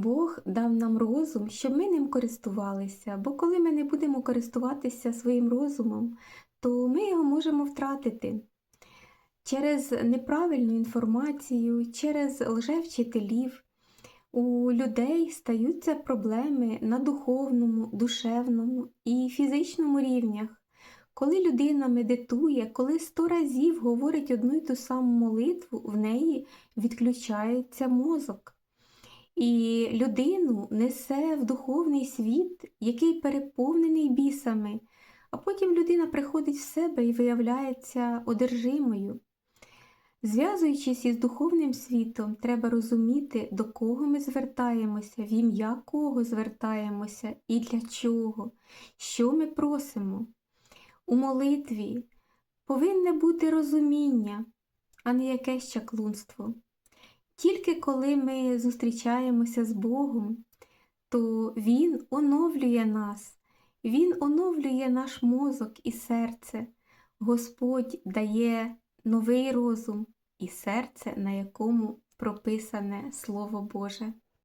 Бог дав нам розум, щоб ми ним користувалися, бо коли ми не будемо користуватися своїм розумом, то ми його можемо втратити через неправильну інформацію, через лжевчителів. У людей стаються проблеми на духовному, душевному і фізичному рівнях. Коли людина медитує, коли сто разів говорить одну й ту саму молитву, в неї відключається мозок. І людину несе в духовний світ, який переповнений бісами, а потім людина приходить в себе і виявляється одержимою. Зв'язуючись із духовним світом, треба розуміти, до кого ми звертаємося, в ім'я кого звертаємося і для чого, що ми просимо. У молитві повинне бути розуміння, а не якесь чаклунство. Тільки коли ми зустрічаємося з Богом, то Він оновлює нас, Він оновлює наш мозок і серце. Господь дає новий розум і серце, на якому прописане Слово Боже.